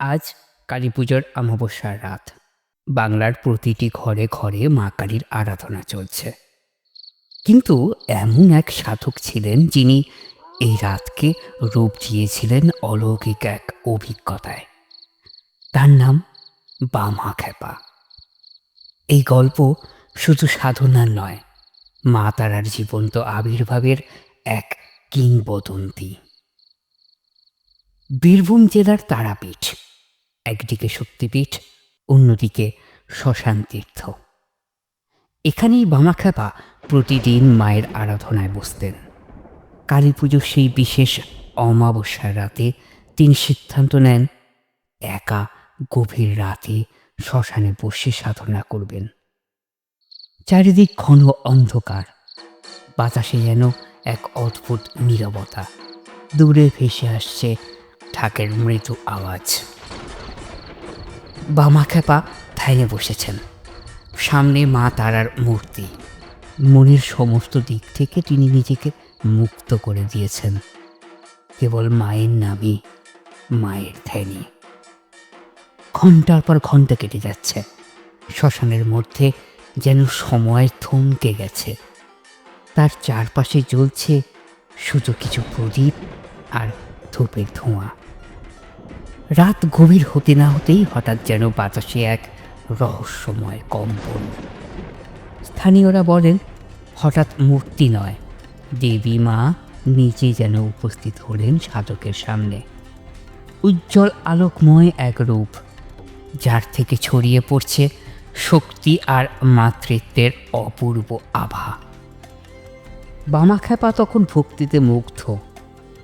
আজ কালী পুজোর অমাবস্যার রাত। বাংলার প্রতিটি ঘরে ঘরে মা কালীর আরাধনা চলছে। কিন্তু এমন এক সাধক ছিলেন যিনি এই রাতকে রূপ দিয়েছিলেন অলৌকিক এক অভিজ্ঞতায়। তার নাম বামা খেপা। এই গল্প শুধু সাধনার নয়, মা তারার জীবন্ত আবির্ভাবের এক কিংবদন্তি। বীরভূম জেলার তারাপীঠ। একদিকে শক্তিপীঠ, অন্যদিকে শ্মশান তীর্থ। এখানেই বামাখ্যাপা প্রতিদিন মায়ের আরাধনায় বসতেন। কালী পুজোর সেই বিশেষ অমাবস্যার রাতে তিনি সিদ্ধান্ত নেন, একা গভীর রাতে শ্মশানে বসে সাধনা করবেন। চারিদিক ঘন অন্ধকার, বাতাসে যেন এক অদ্ভুত নীরবতা। দূরে ভেসে আসছে ঢাকের মৃদু আওয়াজ। বামা খেপা ধ্যানে বসেছেন। সামনে মা তারার মূর্তি। মনের সমস্ত দিক থেকে তিনি নিজেকে মুক্ত করে দিয়েছেন। কেবল মায়ের নামই মায়ের ধ্যানে ঘণ্টার পর ঘণ্টা কেটে যাচ্ছে। শ্মশানের মধ্যে যেন সময় থমকে গেছে। তার চারপাশে জ্বলছে শুধু কিছু প্রদীপ আর ধূপের ধোঁয়া। রাত গভীর হতে না হতেই হঠাৎ যেন বাতাসে এক রহস্যময় কম্পন। স্থানীয়রা বলেন, হঠাৎ মূর্তি নয়, দেবী মা নিজে যেন উপস্থিত হলেন সাধকের সামনে। উজ্জ্বল আলোকময় এক রূপ, যার থেকে ছড়িয়ে পড়ছে শক্তি আর মাতৃত্বের অপূর্ব আভা। বামাখ্যাপা তখন ভক্তিতে মুগ্ধ।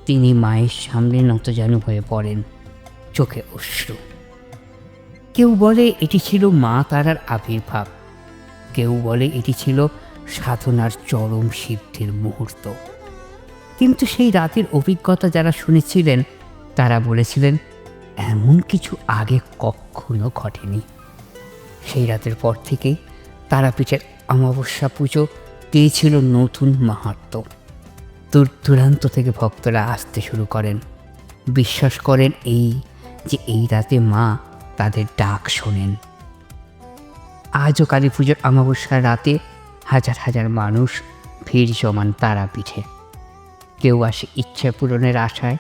তিনি মায়ের সামনে নতজানু হয়ে পড়েন। চোখে অশ্রু। কেউ বলে এটি ছিল মা তারার আবির্ভাব। কেউ বলে এটি ছিল সাধনার চরম সিদ্ধির মুহূর্ত। কিন্তু সেই রাতের অভিজ্ঞতা যারা শুনেছিলেন, তারা বলেছিলেন, এমন কিছু আগে কখনো ঘটেনি। সেই রাতের পর থেকেই তারাপীঠের অমাবস্যা পুজো পেয়েছিল নতুন মাহাত্ম। দূর দূরান্ত থেকে ভক্তরা আসতে শুরু করেন। বিশ্বাস করেন এই যে এই রাতে মা তাদের ডাক শোনেন। আজও কালী পুজোর অমাবস্যার রাতে হাজার হাজার মানুষ ভিড় জমান তারাপীঠে। কেউ আসে ইচ্ছা পূরণের আশায়,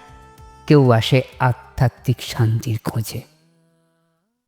কেউ আসে আধ্যাত্মিক শান্তির খোঁজে।